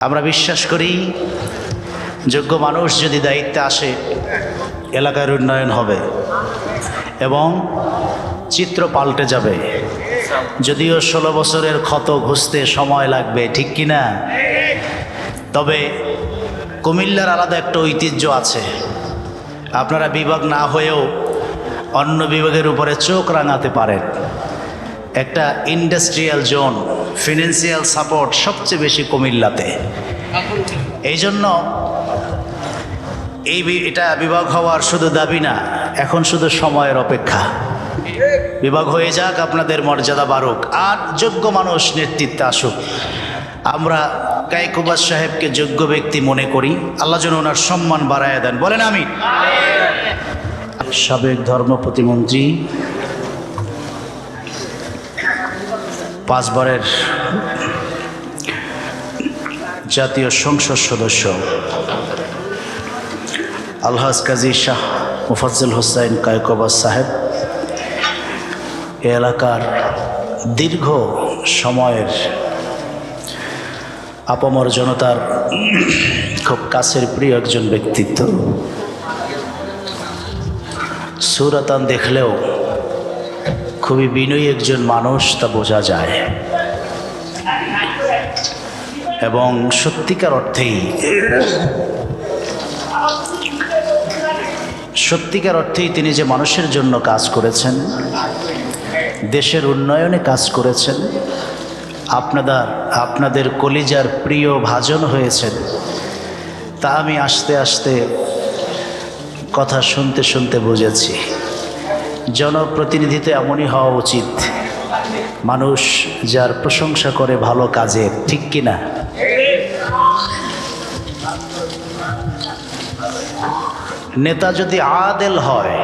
আমরা বিশ্বাস করি, যোগ্য মানুষ যদি দায়িত্বে আসে, এলাকার উন্নয়ন হবে এবং চিত্র পাল্টে যাবে। যদিও ষোলো বছরের ক্ষত ঘুষতে সময় লাগবে, ঠিক কি না তবে কুমিল্লার আলাদা একটা ঐতিহ্য আছে। আপনারা বিভাগ না হয়েও অন্য বিভাগের উপরে চোখ রাঙাতে পারেন। একটা ইন্ডাস্ট্রিয়াল জোন। ফিনান্সিয়াল সাপোর্ট সবচেয়ে বেশি কুমিল্লাতে। এই জন্য এই এটা বিভাগ হওয়ার শুধু দাবি না, এখন শুধু সময়ের অপেক্ষা। বিভাগ হয়ে যাক, আপনাদের মর্যাদা বাড়ুক, আর যোগ্য মানুষ নেতৃত্বে আসুক। আমরা কাইকুবাস সাহেবকে যোগ্য ব্যক্তি মনে করি, আল্লাহ যেন ওনার সম্মান বাড়ায় দেন। বলেন আমি। সাবেক ধর্ম প্রতিমন্ত্রী পাঁচবারের জাতীয় সংসদ সদস্য আলহাজ কাজী শাহ মুফাজ্জল হোসাইন কায়কবাজ সাহেব। এ এলাকার দীর্ঘ সময়ের আপামর জনতার খুব কাছের প্রিয় একজন ব্যক্তিত্ব। সুরাতান দেখলেও খুবই বিনয়ী একজন মানুষ, তা বোঝা যায়। এবং সত্যিকার অর্থেই সত্যিকার অর্থেই তিনি যে মানুষের জন্য কাজ করেছেন, দেশের উন্নয়নে কাজ করেছেন, আপনাদের আপনাদের কলিজার প্রিয় ভাজন হয়েছেন, তা আমি আস্তে আস্তে কথা শুনতে শুনতে বুঝেছি। জনপ্রতিনিধি তো এমনই হওয়া উচিত। মানুষ যার প্রশংসা করে ভালো কাজে, ঠিক কিনা নেতা যদি আদেল হয়,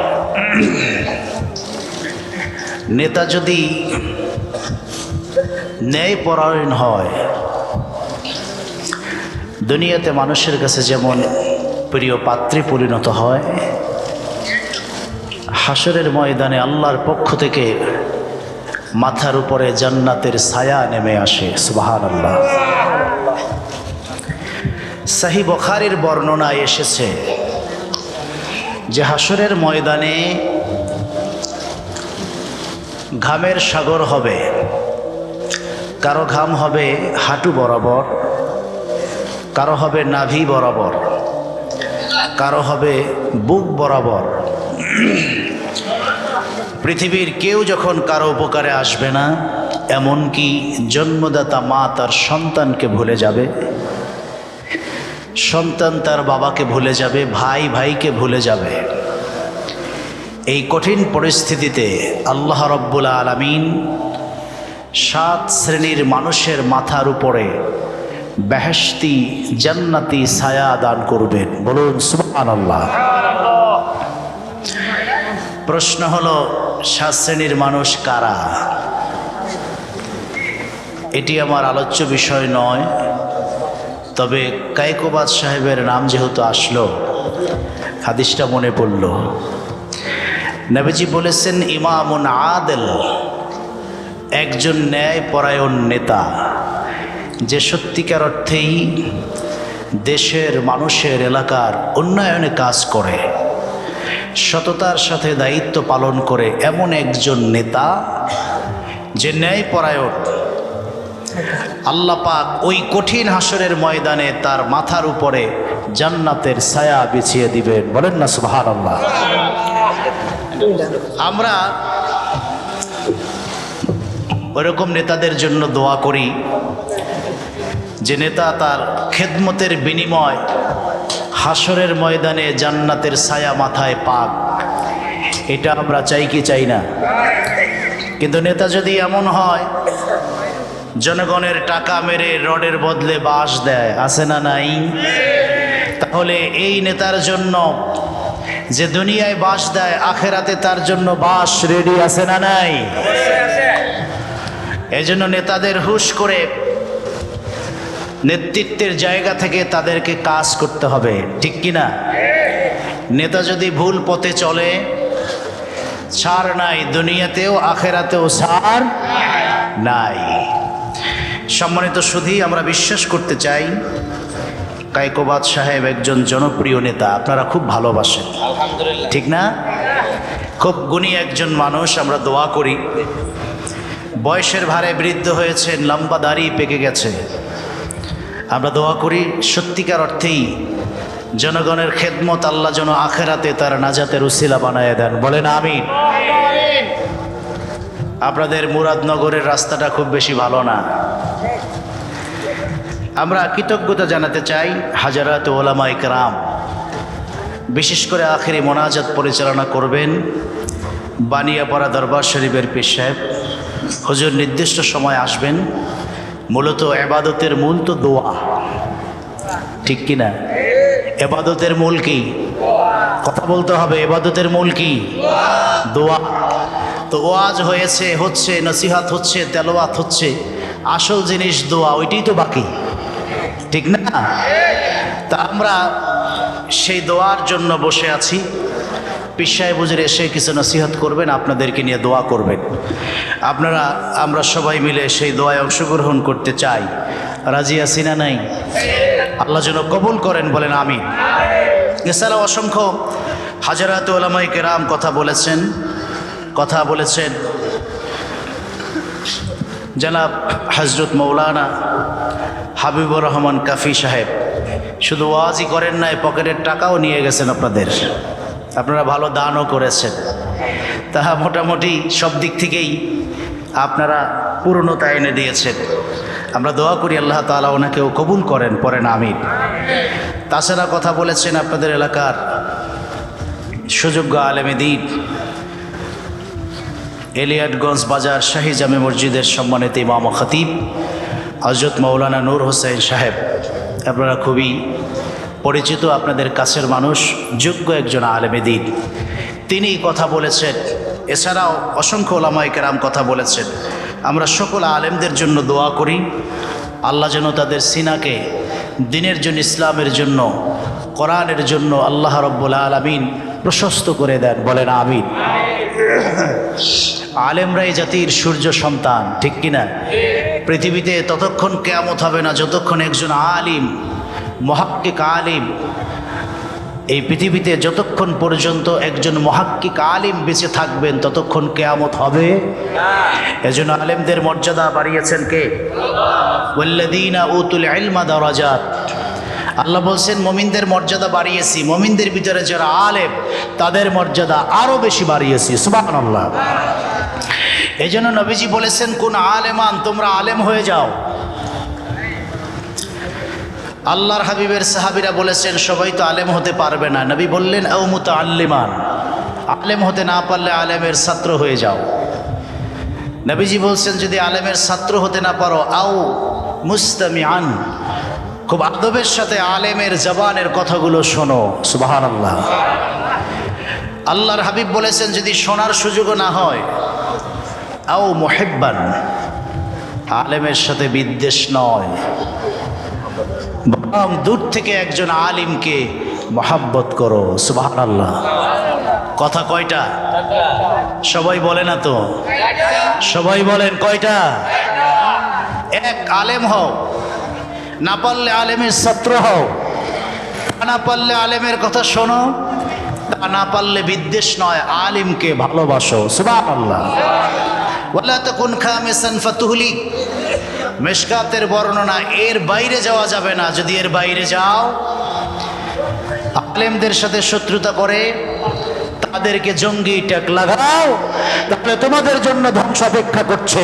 নেতা যদি ন্যায়পরায়ণ হয়, দুনিয়াতে মানুষের কাছে যেমন প্রিয় পাত্রে পরিণত হয় হাসরের ময়দানে আল্লাহর পক্ষ থেকে মাথার উপরে জান্নাতের ছায়া নেমে আসে সুবাহান আল্লাহ সাহি বখারির বর্ণনায় এসেছে যে হাসরের ময়দানে ঘামের সাগর হবে, কারও ঘাম হবে হাঁটু বরাবর, কারও হবে নাভি বরাবর, কারও হবে বুক বরাবর। পৃথিবীর কেউ যখন কারও উপকারে আসবে না, এমনকি জন্মদাতা মা তার সন্তানকে ভুলে যাবে, সন্তান তার বাবাকে ভুলে যাবে, ভাই ভাইকে ভুলে যাবে, এই কঠিন পরিস্থিতিতে আল্লাহ রব্বুল আলমিন সাত শ্রেণির মানুষের মাথার উপরে বেহেস্তি জান্নাতি ছায়া দান করবেন। বলুন সুবান আল্লাহ প্রশ্ন হলো সাত শ্রেণির মানুষ কারা? এটি আমার আলোচ্য বিষয় নয়, তবে কায়কোবাদ সাহেবের নাম যেহেতু আসলো, হাদিসটা মনে পড়ল। নবীজি বলেছেন, ইমামুন আদেল, একজন ন্যায় পরায়ণ নেতা, যে সত্যিকার অর্থেই দেশের মানুষের এলাকার উন্নয়নে কাজ করে। সততার সাথে দায়িত্ব পালন করে এমন একজন নেতা যে ন্যায় পরায়ণ আল্লাহ পাক ওই কঠিন হাসরের ময়দানে তার মাথার উপরে জান্নাতের ছায়া বিছিয়ে দিবেন। বলেন না সুবাহান আল্লাহ আমরা ওরকম নেতাদের জন্য দোয়া করি। যে নেতা তার খেদমতের বিনিময় হাসরের ময়দানে জান্নাতের ছায়া মাথায় পাক। এটা আমরা চাই কি চাই না? কিন্তু নেতা যদি এমন হয়, জনগণের টাকা মেরে রডের বদলে বাস দেয়, আছে না নাই? তাহলে এই নেতার জন্য যে দুনিয়ায় বাস দেয়, আখেরাতে তার জন্য বাস রেডি আছে না নাই? এই জন্য নেতাদের হুশ করে নেতৃত্বের জায়গা থেকে তাদেরকে কাজ করতে হবে ঠিক কি না নেতা যদি ভুল পথে চলে ছাড় নাই দুনিয়াতেও আখেরাতেও ছাড় নাই। সম্মানিত শুধুই আমরা বিশ্বাস করতে চাই কাইকোবাদ সাহেব একজন জনপ্রিয় নেতা আপনারা খুব ভালোবাসেন আলহামদুলিল্লাহ। ঠিক না? খুব গুণী একজন মানুষ আমরা দোয়া করি। বয়সের ভারে বৃদ্ধ হয়েছেন লম্বা দাড়ি পেকে গেছে। আমরা দোয়া করি, সত্যিকার অর্থেই জনগণের খেদমত আল্লাহ যেন আখেরাতে তার নাজাতের উসিলা বানায় দেন। বলেন আমিন। আপনাদের মুরাদনগরের রাস্তাটা খুব বেশি ভালো না। আমরা কৃতজ্ঞতা জানাতে চাই হাজারাত ওলামা ইকরাম বিশেষ করে আখেরি মোনাজাত পরিচালনা করবেন বানিয়াপাড়া দরবার শরীফের পীর সাহেব। হুজুর নির্দিষ্ট সময় আসবেন। মূলত এবাদতের মূল তো দোয়া। ঠিক কি না এবাদতের মূল কি? কথা বলতে হবে, এবাদতের মূল কি? দোয়া। তো ওয়াজ হয়েছে, হচ্ছে, নসিহাত হচ্ছে তেলোয়াত হচ্ছে, আসল জিনিস দোয়া, ওইটাই তো বাকি। ঠিক না? তা আমরা সেই দোয়ার জন্য বসে আছি। পিসায় বুঝে এসে কিছু নসিহত করবেন, আপনাদেরকে নিয়ে দোয়া করবেন। আপনারা, আমরা সবাই মিলে সেই দোয়ায় অংশগ্রহণ করতে চাই। রাজি আছি না নাই? আল্লাহ যেন কবুল করেন, বলেন আমি এছাড়াও অসংখ্য হাজারাত ওলামাই কেরাম কথা বলেছেন কথা বলেছেন। জনাব হজরত মৌলানা হাবিবুর রহমান কাফি সাহেব, শুধু ওয়াজই করেন নাই, পকেটের টাকাও নিয়ে গেছেন আপনাদের। আপনারা ভালো দানও করেছেন। তাহা মোটামুটি সব দিক থেকেই আপনারা পূর্ণতা এনে দিয়েছেন। আমরা দোয়া করি আল্লাহ তালা ওনাকেও কবুল করেন পরে আমিন। তাছাড়া কথা বলেছেন আপনাদের এলাকার সুযোগ্য আলেমেদিন এলিয়াটগঞ্জ বাজার শাহী জামে মসজিদের সম্মানিত ইমাম খতিব হজরত মৌলানা নূর হোসেন সাহেব। আপনারা খুবই পরিচিত আপনাদের কাছের মানুষ, যোগ্য একজন আলেমেদিন তিনি কথা বলেছেন, এছাড়াও অসংখ্য ওলামাই কেরাম কথা বলেছেন। আমরা সকল আলেমদের জন্য দোয়া করি। আল্লাহ যেন তাদের সিনাকে, দিনের জন্য ইসলামের জন্য, কোরআনের জন্য আল্লাহ রব্বুল আলমিন প্রশস্ত করে দেন। বলেন আমিন। আলেমরাই জাতির সূর্য সন্তান, ঠিক কিনা? পৃথিবীতে ততক্ষণ কেয়ামত হবে না, যতক্ষণ একজন আলিম মহাক্কিক আলিম এই পৃথিবীতে যতক্ষণ পর্যন্ত একজন মহাক্কিক আলিম বেঁচে থাকবেন, ততক্ষণ কেয়ামত হবে। এজন্য আলেমদের মর্যাদা বাড়িয়েছেন কে? দারাজাত। আল্লাহ বলছেন, মমিনদের মর্যাদা বাড়িয়েছি। মমিনদের ভিতরে যারা আলেম, তাদের মর্যাদা আরও বেশি বাড়িয়েছি। সুবহানাল্লাহ। এই জন্য নবীজি বলেছেন, কোন আলেমান, তোমরা আলেম হয়ে যাও। আল্লাহর হাবিবের সাহাবিরা বলেছেন, সবাই তো আলেম হতে পারবে না। নবী বললেন আউমুত আল্লিমান আলেম হতে না পারলে আলেমের ছাত্র হয়ে যাও। নবীজি বলছেন, যদি আলেমের ছাত্র হতে না পারো, আও মুস্তামি আন খুব আদবের সাথে আলেমের জবানের কথাগুলো শোনো। সুবাহান আল্লাহ আল্লাহর হাবিব বলেছেন, যদি শোনার সুযোগও না হয়, আও মোহেব্বান। আলেমের সাথে বিদ্বেষ নয়। বরং দূর থেকে একজন আলিমকে মহাব্বত করো সুবাহ আল্লাহ কথা কয়টা? সবাই বলে না তো? সবাই বলেন কয়টা? এক, আলেম হও। না পারলে আলেমের ছাত্র হও। না পারলে আলেমের কথা শোনো। তা না পারলে বিদ্বেষ নয়, আলিমকে ভালোবাসো সুবাহ আল্লাহ ওয়ালা তকুন খামেসান ফাতুহলি মেশকাতের বর্ণনা, এর বাইরে যাওয়া যাবে না। যদি এর বাইরে যাও, আলেমদের সাথে শত্রুতা করে, তাদেরকে জঙ্গি ট্যাক লাগাও, তাহলে তোমাদের জন্য ধ্বংস অপেক্ষা করছে।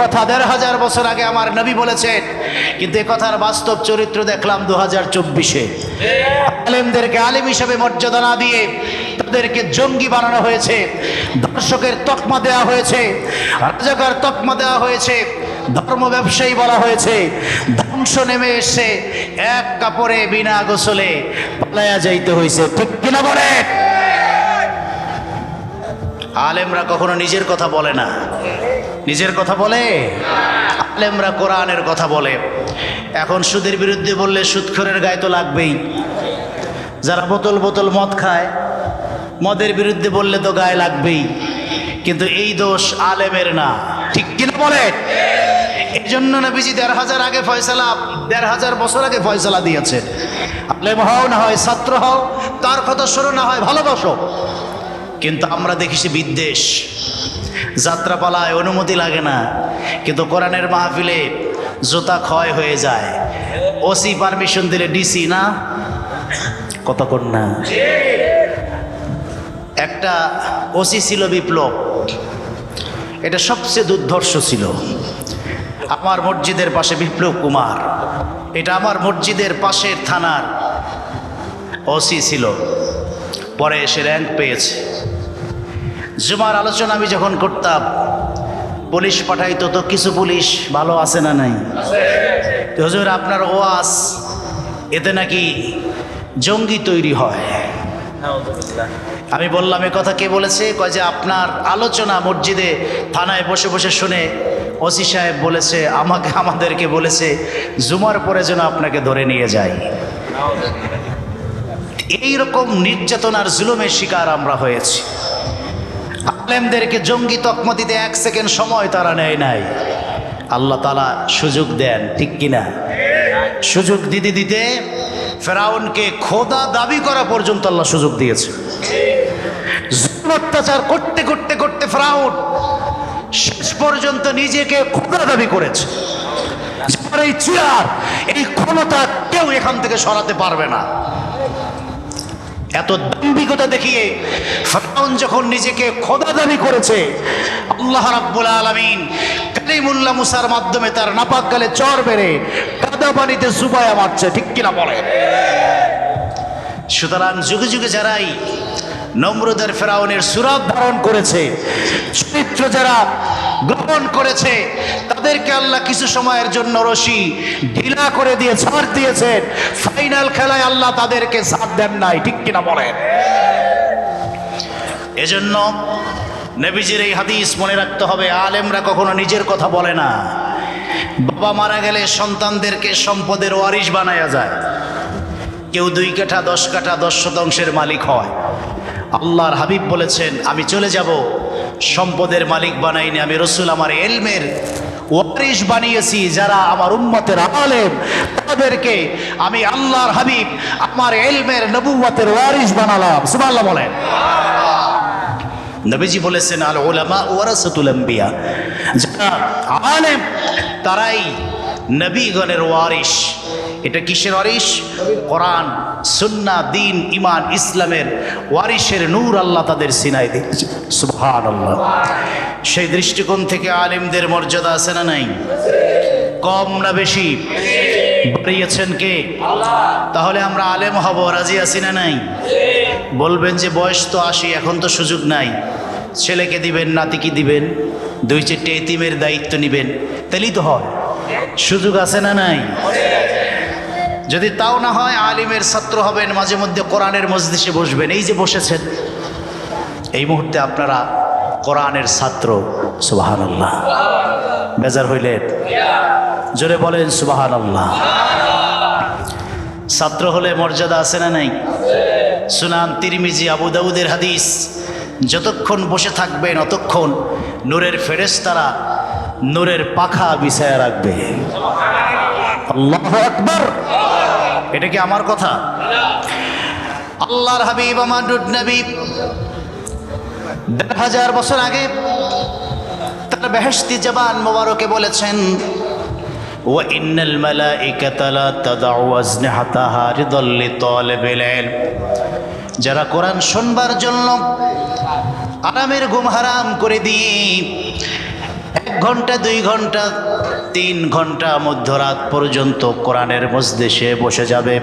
কথা দেড় হাজার বছর আগে আমার নবী বলেছেন, কিন্তু কথার বাস্তব চরিত্র দেখলাম দু হাজার চব্বিশে। আলেমদেরকে আলেম হিসাবে মর্যাদা না দিয়ে তাদেরকে জঙ্গি বানানো হয়েছে দর্শকের তকমা দেওয়া হয়েছে, রাজাকার তকমা দেওয়া হয়েছে। ধর্ম ব্যবসায়ী বলা হয়েছে। ধ্বংস নেমে এসে এক কাপড়ে বিনা গোসলে পালায়া যাইতে হয়েছে ঠিক কিনা বলে? আলেমরা কখনো নিজের কথা বলে না। নিজের কথা বলে? আলেমরা কোরআনের কথা বলে। এখন সুদের বিরুদ্ধে বললে সুদখোরের গায়ে তো লাগবেই। যারা বোতল বোতল মদ খায়, মদের বিরুদ্ধে বললে তো গায়ে লাগবেই। কিন্তু এই দোষ আলেমের না। ঠিক কিনা বলে? এই জন্য নবীজি দেড় হাজার আগে ফয়সালা, দেড় হাজার বছর আগে ফয়সালা দিয়েছে। আলেম হও না হয় ছাত্র হও, তার কথা শোনো না হয় ভালোবাসো। কিন্তু আমরা দেখেছি বিদ্বেষ। যাত্রাপালায় অনুমতি লাগে না, কিন্তু কোরআনের মাহফিলে জুতা ক্ষয় হয়ে যায়। ওসি পারমিশন দিলে ডিসি না? কতক্ষণ না একটা ওসি ছিল বিপ্লব, এটা সবচেয়ে দুর্ধর্ষ ছিল। আমার মসজিদের পাশে বিপ্লব কুমার। এটা আমার মসজিদের পাশের থানার ওসি ছিল। পরে এসে র্যাঙ্ক পেয়েছে। জুমার আলোচনা আমি যখন করতাম, পুলিশ পাঠাইতো তো কিছু পুলিশ ভালো আছে না নাই? হুজুর, আপনার ওয়াস এতে নাকি জঙ্গি তৈরি হয়। আমি বললাম, এ কথা কে বলেছে? কয় যে, আপনার আলোচনা মসজিদে থানায় বসে বসে শুনে ওসি সাহেব বলেছে, আমাকে, আমাদেরকে বলেছে, জুমার পরে যেন আপনাকে ধরে নিয়ে যায় এই রকম নির্যাতনার জুলুমের শিকার আমরা হয়েছি। আলেমদেরকে জঙ্গি তকমা দিতে এক সেকেন্ড সময় তারা নেয় নাই। আল্লাহ তালা সুযোগ দেন, ঠিক কিনা? সুযোগ দিতে দিতে ফেরাউনকে খোদা দাবি করা পর্যন্ত আল্লাহ সুযোগ দিয়েছে। অত্যাচার করতে করতে করতে ফেরাউন শেষ পর্যন্ত নিজেকে খোদা দাবি করেছে। এই চেয়ার, এই ক্ষমতা কেউ এখান থেকে সরাতে পারবে না। এত দাম্ভিকতা দেখিয়ে ফেরাউন যখন নিজেকে খোদা দাবি করেছে, আল্লাহ রাব্বুল আলামিন কালিমুল্লাহ মুসার মাধ্যমে তার নাপাক গালে চর বেড়ে কাদা পানিতে সুবায়া মারছে, ঠিক কিনা বলে সুতরাং যুগে যুগে যারাই নমরুদের ফেরাউনের সুরাত ধারণ করেছে। চরিত্র যারা গ্রহণ করেছে, তাদেরকে আল্লাহ কিছু সময়ের জন্য রশি ঢিলা করে দিয়ে ছাড় দিয়েছেন। ফাইনাল খেলায় আল্লাহ তাদেরকে ছাড় দেন নাই, ঠিক কিনা বলেন? এজন্য নবীজির এই হাদিস মনে রাখতে হবে, আলেমরা কখনো নিজের কথা বলে না। বাবা মারা গেলে সন্তানদেরকে সম্পদের ওয়ারিশ বানায়া যায়। কেউ দুই কাঠা, দশ কাঠা, দশ শতাংশের মালিক হয়। আল্লাহর হাবিব বলেছেন, আমি চলে যাব, সম্পদের মালিক বানাইনি, আমি রসুল আমার এলমের ওয়ারিশ বানিয়েছি, যারা আমার উম্মতের আলেম, তাদেরকে আমি আল্লাহর হাবিব, আমার এলমের নবুয়াতের ওয়ারিশ বানালাম। সুবহানাল্লাহ বলেন। নবীজি বলেছেন, আল ওলামা ওয়ারাসাতুল আম্বিয়া যারা আলেম, তারাই নবীগণের ওয়ারিশ। এটা কিসের ওয়ারিশ? কোরআন, সুন্না, দিন ইমান ইসলামের ওয়ারিশের নূর আল্লাহ তাদের সিনাই দিয়েছে। সুবহান আল্লাহ সেই দৃষ্টিকোণ থেকে আলেমদের মর্যাদা আছে না নাই? কম না বেশি? বাড়িয়েছেন কে? তাহলে আমরা আলেম হব, রাজি আছি না নাই? বলবেন যে বয়স তো আসি এখন তো সুযোগ নাই। ছেলেকে দিবেন, নাতিকে দিবেন, দুই চারটে এতিমের দায়িত্ব নিবেন তাহলেই তো হয়। সুযোগ আছে না নাই? যদি তাও না হয় আলিমের ছাত্র হবেন, মাঝে মধ্যে কোরআনের মজলিসে বসবেন। এই যে বসেছেন, এই মুহূর্তে আপনারা কোরআনের ছাত্র সুবাহান আল্লাহ বেজার হইলেন জোরে বলেন সুবাহান আল্লাহ ছাত্র হলে মর্যাদা আছে না নাই? সুনান তিরমিজি, আবু দাউদের হাদিস, যতক্ষণ বসে থাকবেন, অতক্ষণ নূরের ফেরেশতারা নূরের পাখা বিছায়া রাখবে। আল্লাহ আকবর। এটা কি আমার কথা আল্লাহর হাবিব আমার নবী দেড় হাজার বছর আগে তার বেহেশতি জবান মোবারকে বলেছেন وإن الملائكة لا تضع أجنحتها رضا لطالب العلم যারা কোরআন শুনবার জন্য আরামের ঘুম হারাম করে দিয়ে এক ঘন্টা দুই ঘন্টা তিন ঘন্টা মধ্যরাত পর্যন্ত কোরআনের মজদেশে বসে যাবে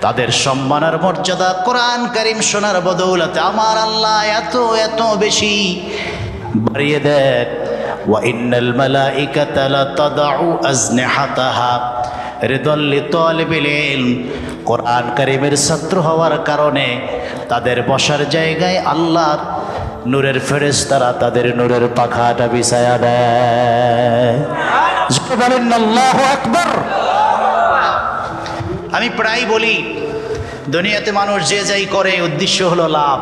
তাদের সম্মান আর মর্যাদা কোরআন করিম শোনার বদৌলতে আমার আল্লাহ এত এত বেশি বাড়িয়ে দেন وإن الملائكة لتضع أجنحتها رضا لطالب العلم কোরআন কারিমের ছাত্র হওয়ার কারণে তাদের বসার জায়গায় আল্লাহর নূরের ফেরেশতারা তাদের নূরের পাখাটা বিছায়া দেয়। বলেন আমি প্রায় বলি, দুনিয়াতে মানুষ যে যাই করে, উদ্দেশ্য হলো লাভ।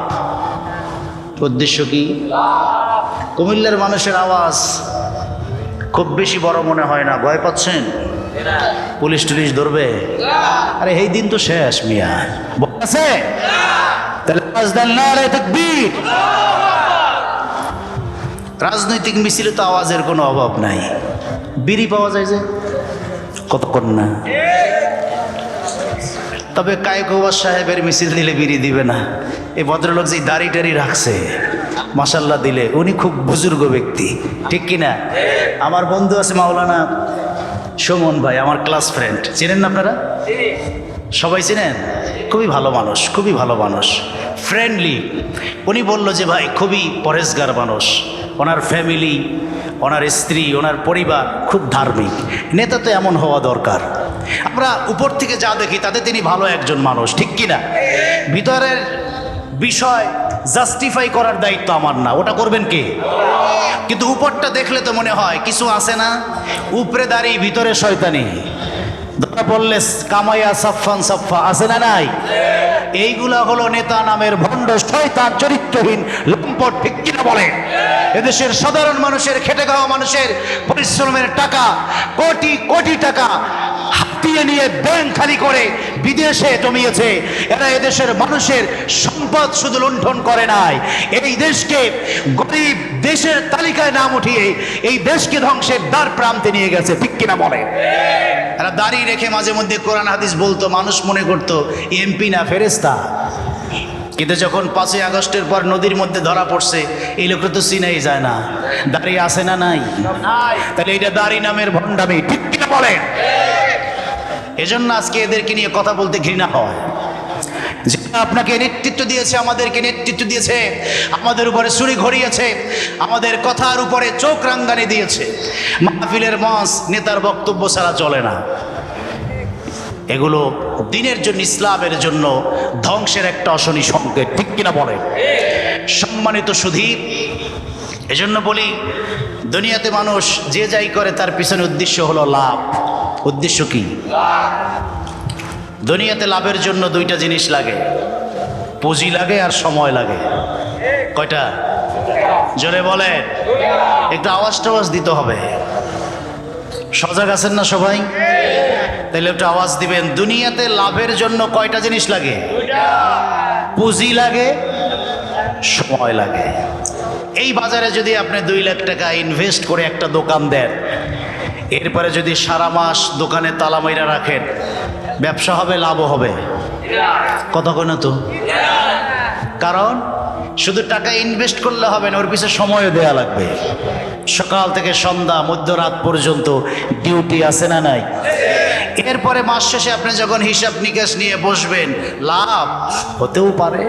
উদ্দেশ্য কি? কুমিল্লার মানুষের আওয়াজ খুব বেশি বড় মনে হয় না, ভয় পাচ্ছেন? পুলিশ টুলিশ ধরবে? আরে, এই দিন তো শেষ মিয়া। আছে তাকবীর। রাজনৈতিক মিছিলে তো আওয়াজের কোনো অভাব নাই। বিড়ি পাওয়া যায় যে? কতক্ষণ না? তবে কায়কোবাস সাহেবের মিছিল দিলে বিড়ি দিবে না। এই ভদ্রলোক যে দাড়ি টাড়ি রাখছে মাসাল্লাহ দিলে, উনি খুব বুজুর্গ ব্যক্তি। ঠিক কি না? আমার বন্ধু আছে মাওলানা সুমন ভাই, আমার ক্লাস ফ্রেন্ড। চেনেন না আপনারা? সবাই চেনেন? খুবই ভালো মানুষ, খুবই ভালো মানুষ। ফ্রেন্ডলি উনি বলল যে, ভাই, খুবই পরেশগার মানুষ। ওনার ফ্যামিলি ওনার স্ত্রী, ওনার পরিবার খুব ধার্মিক। নেতা তো এমন হওয়া দরকার। আমরা উপর থেকে যা দেখি, তাতে তিনি ভালো একজন মানুষ, ঠিক কি না? ভিতরের বিষয় জাস্টিফাই করার দায়িত্ব আমার না। ওটা করবেন কে? কিন্তু উপরটা দেখলে তো মনে হয়, কিছু আছে না? উপরে দাঁড়িয়ে, ভিতরে শয়তানি। ধরা পড়লে কামাইয়া সাফান সাফা আছে না নাই? এইগুলা হলো নেতা নামের ভণ্ড শয়তান চরিত্রহীন লম্পট ঠিক বলে? এদেশের সাধারণ মানুষের, খেটে খাওয়া মানুষের পরিশ্রমের টাকা, কোটি কোটি টাকা হাতিয়ে নিয়ে ব্যাংক খালি করে বিদেশে জমিয়েছে। এরা এদেশের মানুষের সম্পদ শুধু লুণ্ঠন করে নাই। এই দেশকে গরিব দেশের তালিকায় নাম উঠিয়ে এই দেশকে ধ্বংসের দ্বার প্রান্তে নিয়ে গেছে, ঠিক কিনা বলে? এরা দাঁড়িয়ে রেখে মাঝে মধ্যে কোরআন হাদিস বলতো, মানুষ মনে করতো, এমপি না ফেরেস্তা কিন্তু যখন পাঁচই আগস্টের পর নদীর মধ্যে ধরা পড়ছে, এই লোকটা তো চিনাই যায় না। দাঁড়িয়ে আসে না নাই? তাহলে এটা দাড়ি নামের ভণ্ডামি, ঠিক কিনা বলেন? এজন্য আজকে এদেরকে নিয়ে কথা বলতে ঘৃণা হয়। আপনাকে নেতৃত্ব দিয়েছে, আমাদেরকে নেতৃত্ব দিয়েছে, আমাদের উপরে ছুরি ঘড়িয়েছে, আমাদের কথার উপরে চোখ রাঙ্গানি দিয়েছে। মাহফিলের মঞ্চ নেতার বক্তব্য ছাড়া চলে না। এগুলো দিনের জন্য, ইসলামের জন্য ধ্বংসের একটা অশনি সংকেত, ঠিক কিনা বলে? সম্মানিত সুধীর, এজন্য বলি, দুনিয়াতে মানুষ যে যাই করে, তার পিছনে উদ্দেশ্য হলো লাভ। উদ্দেশ্য কি? দুনিয়াতে লাভের জন্য দুইটা জিনিস লাগে। পুঁজি লাগে আর সময় লাগে। কয়টা? জোরে বলে একটু আওয়াজ টাওয়াজ দিতে হবে। সজাগ আছেন না সবাই? তাহলে একটু আওয়াজ দিবেন। দুনিয়াতে লাভের জন্য কয়টা জিনিস লাগে? পুঁজি লাগে, সময় লাগে। এই বাজারে যদি আপনি দুই লাখ টাকা ইনভেস্ট করে একটা দোকান দেন এরপরে যদি সারা মাস দোকানে তালা মাইরা রাখেন, ব্যবসা হবে, লাভও হবে? কথা কয় না তো? কারণ শুধু টাকা ইনভেস্ট করলে হবে না, ওর পিছনে সময়ও দেয়া লাগবে। সকাল থেকে সন্ধ্যা, মধ্যরাত পর্যন্ত ডিউটি আছে না নাই? এরপরে মাস শেষে আপনি যখন হিসাব নিকাশ নিয়ে বসবেন, লাভ হতেও পারে।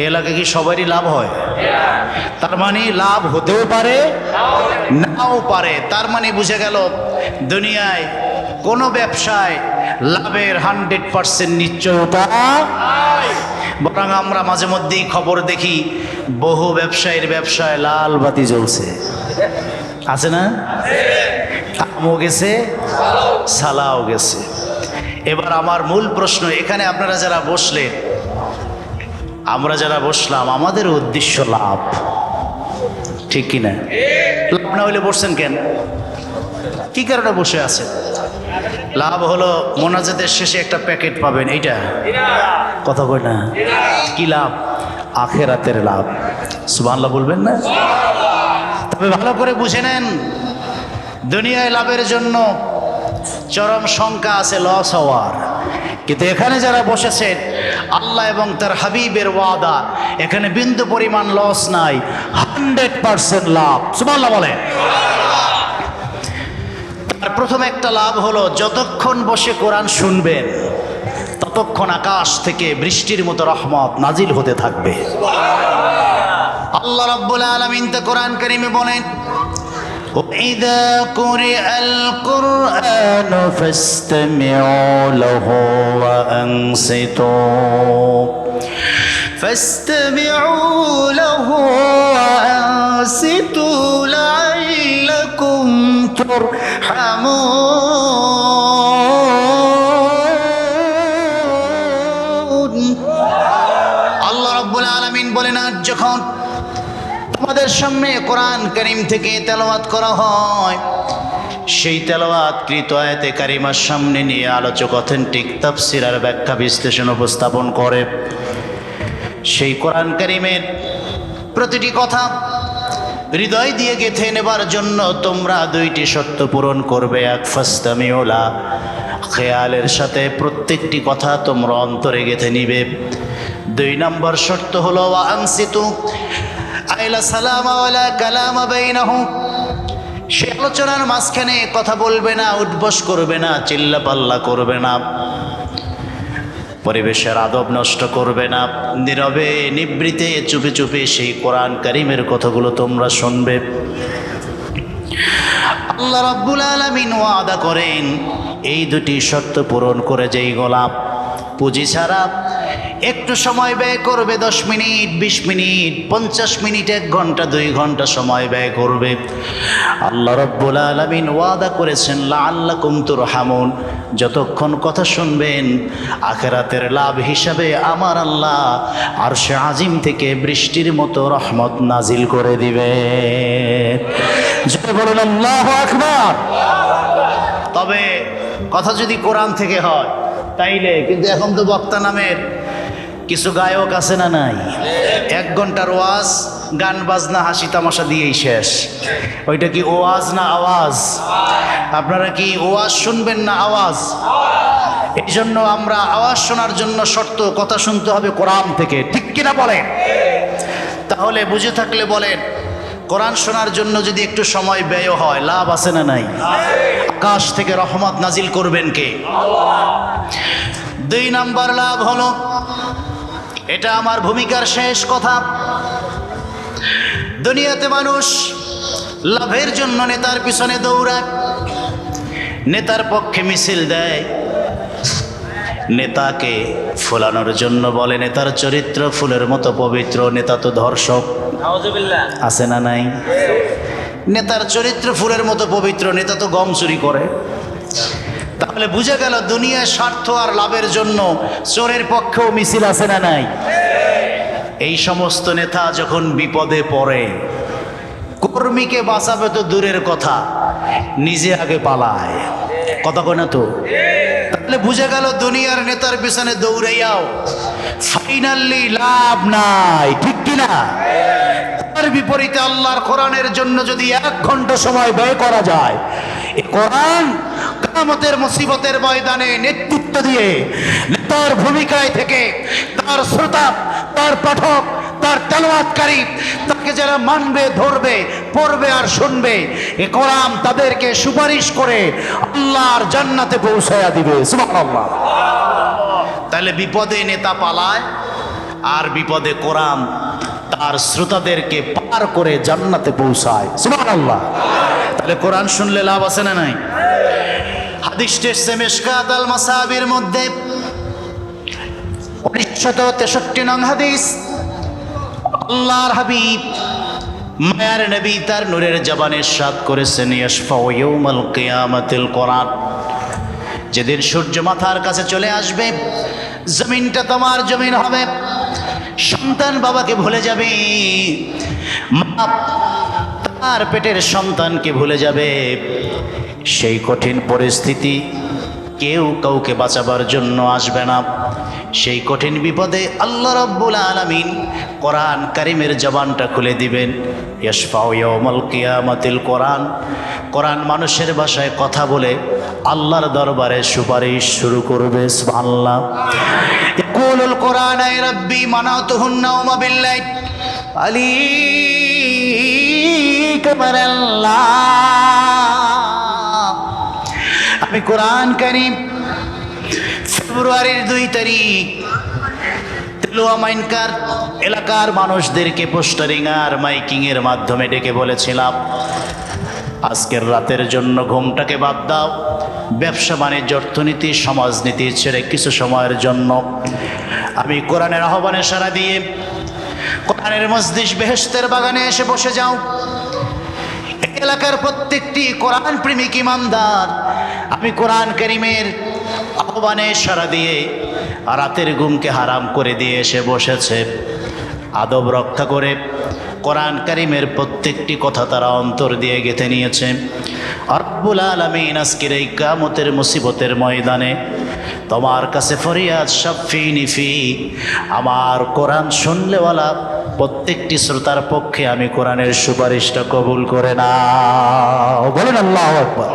এ এলাকায় কি সবারই লাভ হয়? তার মানে লাভ হতেও পারে, নাও পারে। তার মানে বুঝে গেল, দুনিয়ায় কোনো ব্যবসায় লাভের হান্ড্রেড পার্সেন্ট নিশ্চয়তা বরং আমরা মাঝে মধ্যেই খবর দেখি, বহু ব্যবসায়ীর ব্যবসায় লাল বাতি জ্বলছে। আছে না? আমও গেছে, সালাও গেছে। এবার আমার মূল প্রশ্ন, এখানে আপনারা যারা বসলেন আমরা যারা বসলাম, আমাদের উদ্দেশ্য লাভ। ঠিক কিনা লাভ না হইলে বসছেন কেন? কি কারণে বসে আছেন? লাভ হলো মোনাজাতের শেষে একটা প্যাকেট পাবেন, এইটা? কথা কই না? কি লাভ? আখেরাতের লাভ। সুবহানাল্লাহ বলবেন না? তবে ভালো করে বুঝে নেন, দুনিয়ায় লাভের জন্য চরম শঙ্কা আছে লস হওয়ার। কিন্তু এখানে যারা বসেছেন আল্লাহ এবং তার হাবিবের ওয়াদা। এখানে বিন্দু পরিমাণ লস নাই হান্ড্রেড পার্সেন্ট লাভ। সুবহানাল্লাহ বলে। তার প্রথম একটা লাভ হলো, যতক্ষণ বসে কোরআন শুনবেন, ততক্ষণ আকাশ থেকে বৃষ্টির মতো রহমত নাজিল হতে থাকবে। আল্লাহ রাব্বুল আলামিন তা কোরআন করিমে বলেন وإذا قرئ القرآن فاستمعوا له وأنصتوا. فاستمعوا له وأنصتوا لعلكم ترحمون. আমাদের সামনে কোরআন করিম থেকে তেলাওয়াত করা হয়। সেই তেলাওয়াত কৃত আয়াতে কারিমার সামনে নিয়ে আলোচক অথেন্টিক তাফসির ব্যাখ্যা বিশ্লেষণ উপস্থাপন করে। সেই কোরআন করিমের প্রতিটি কথা হৃদয় দিয়ে গেথে নেবার জন্য তোমরা দুইটি শর্ত পূরণ করবে। এক ফাস্তামিওলা খেয়ালের সাথে প্রত্যেকটি কথা তোমরা অন্তরে গেথে নিবে। দুই নম্বর শর্ত হলো আনসিতু আইলা সালামা ওয়ালা কালামা বাইনাহুম। সে আলোচনার মাঝখানে কথা বলবে না উদ্বস করবে না, চিল্লা পাল্লা করবে না। পরিবেশের আদব নষ্ট করবে না। নীরবে, নিবৃতে, চুপে চুপে সেই কোরআন করিমের কথাগুলো তোমরা শুনবে। আল্লাহ রাব্বুল আলামিন ওয়াদা করেন, এই দুটি শর্ত পূরণ করে যেই গোলাপ পুঁজি ছাড়া একটু সময় ব্যয় করবে দশ মিনিট, বিশ মিনিট, পঞ্চাশ মিনিট, এক ঘণ্টা, দুই ঘণ্টা সময় ব্যয় করবে। আল্লাহ রব্বুল আলমিন ওয়াদা করেছেন লা আল্লাহ কুমতুর হামুন যতক্ষণ কথা শুনবেন, আখেরাতের লাভ হিসাবে আমার আল্লাহ আর সে আজিম থেকে বৃষ্টির মতো রহমত নাজিল করে দিবে বলুন, আল্লাহ আকবার। তবে কথা যদি কোরআন থেকে হয়, তাইলে, কিন্তু এখন তো বক্তা নামের কিছু গায়ক আছে না নাই? এক ঘণ্টার ওয়াজ, গান, বাজনা, হাসি, তামাশা দিয়েই শেষ। ওইটা কি ওয়াজ না আওয়াজ? আপনারা কি ওয়াজ শুনবেন না আওয়াজ? এই জন্য আমরা আওয়াজ শোনার জন্য শর্ত, কথা শুনতে হবে কোরআন থেকে। ঠিক কিনা বলেন? তাহলে বুঝে থাকলে বলেন, কোরআন শোনার জন্য যদি একটু সময় ব্যয় হয়, লাভ আছে না নাই? আকাশ থেকে রহমত নাজিল করবেন কে? দুই নাম্বার লাভ হলো এটা আমার ভূমিকার শেষ কথা। দুনিয়াতে মানুষ লাভের জন্য নেতার পিছনে দৌড়ায় নেতার পক্ষে মিছিল দেয় নেতাকে ফুলানোর জন্য বলে নেতার চরিত্র ফুলের মতো পবিত্র নেতা তো ধর্ষক। আছে না নাই? নেতার চরিত্র ফুলের মতো পবিত্র নেতা তো গম চুরি করে। তাহলে বুঝে গেল দুনিয়ার স্বার্থ আর লাভের জন্য চোরের পক্ষেও মিছিল আছে না নাই? এই সমস্ত নেতা যখন বিপদে পড়ে, কর্মীকে বাঁচাবে তো দূরের কথা, নিজে আগে পালায়। কথা কয় না তো? তাহলে বুঝে গেল দুনিয়ার নেতার পিছনে দৌড়াইয়াও ফাইনালি লাভ নাই, ঠিক কিনা তার বিপরীতে আল্লাহর কোরআনের জন্য যদি এক ঘণ্টা সময় ব্যয় করা যায়, এ কোরআন কামতের মুসিবতের ময়দানে নেতৃত্ব দিয়ে তার ভূমিকায় থেকে তার শ্রোতা, তার পাঠক, তার তেলাওয়াতকারী তাকে যারা মানবে, ধরবে, পড়বে আর শুনবে, এ কোরআন তাদেরকে সুপারিশ করে আল্লাহর জান্নাতে পৌঁছায়া দিবে। তাহলে বিপদে নেতা পালায় আর বিপদে কোরআন তার শ্রোতাদেরকে পার করে জান্নাতে পৌঁছায়। সুবহানাল্লাহ। তাহলে কোরআন শুনলে লাভ আছে না নাই? হাদিস টেসে মেশকাত আল মাসাবির মধ্যে উনিশশত তেষট্টি নং হাদিস, আল্লাহর হাবিব মায়ার নবী তার নূরের জবানের সাদ করেছেন, ইয়াশফাউ ইয়াউমাল কিয়ামাতিল কোরআন। যেদিন সূর্য মাথার কাছে চলে আসবে, জমিনটা তোমার জমিন হবে, সন্তান বাবাকে ভুলে যাবে। মা তার পেটের সন্তানকে ভুলে যাবে? সেই কঠিন পরিস্থিতি কেউ কাউকে বাঁচাবার জন্য আসবে না। সেই কঠিন বিপদে আল্লাহ রব্বুল আলামিন কোরআন কারিমের জবানটা খুলে দিবেন। ইয়াশফাউ ইয়াউমাল কিয়ামাতিল কোরআন। কোরআন মানুষের ভাষায় কথা বলে আল্লাহর দরবারে সুপারিশ শুরু করবে ইয়াকুলুল কোরআন রাব্বি মানাতুহুন নাওমা বিল্লাইল আলী। আমি কোরআন কারিম ফেব্রুয়ারির দুই তারিখ তেলোয়া মাইনকার এলাকার মানুষদেরকে পোস্টারিং আর মাইকিং এর মাধ্যমে ডেকে বলেছিলাম, আজকের রাতের জন্য ঘুমটাকে বাদ দাও। ব্যবসা বাণিজ্য, অর্থনীতি, সমাজনীতি ছেড়ে কিছু সময়ের জন্য আমি কোরআনের আহ্বানে সারা দিয়ে কোরআনের মসজিদ বেহেস্তের বাগানে এসে বসে যাও। এলাকার প্রত্যেকটি কোরআন প্রেমিক ইমানদার। আমি কোরআন করিমের আহ্বানে সারা দিয়ে রাতের ঘুমকে হারাম করে দিয়ে এসে বসেছে। আদব রক্ষা করে কোরআন কারিমের প্রত্যেকটি কথা তারা অন্তর দিয়ে গেঁথে নিয়েছে। আব্বুল আলমিন আজকের এই কামতের মুসিবতের ময়দানে তোমার কাছে ফরিয়াদ সাফি নিফি আমার কোরআন শুনলেওয়ালা প্রত্যেকটি শ্রোতার পক্ষে আমি কোরআনের সুপারিশটা কবুল করে না বলেন আল্লাহ আকবর।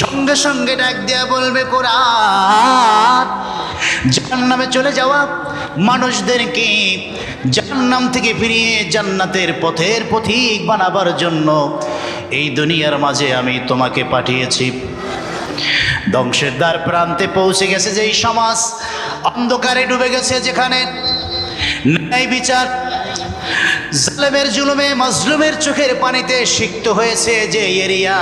সঙ্গে সঙ্গে ডাক দেয়া বলবে, কোরআন, জাহান্নামে চলে যাওয়া মানুষদেরকে জাহান্নাম থেকে ফিরিয়ে জান্নাতের পথের পথিক বানাবার জন্য এই দুনিয়ার মাঝে আমি তোমাকে পাঠিয়েছি। ধ্বংসের দ্বার প্রান্তে পৌঁছে গেছে যে এই সমাজ। অন্ধকারে ডুবে গেছে যেখানে ন্যায় বিচার, জালেমের জুলুমে, মজলুমের চোখের পানিতে সিক্ত হয়েছে যে এরিয়া।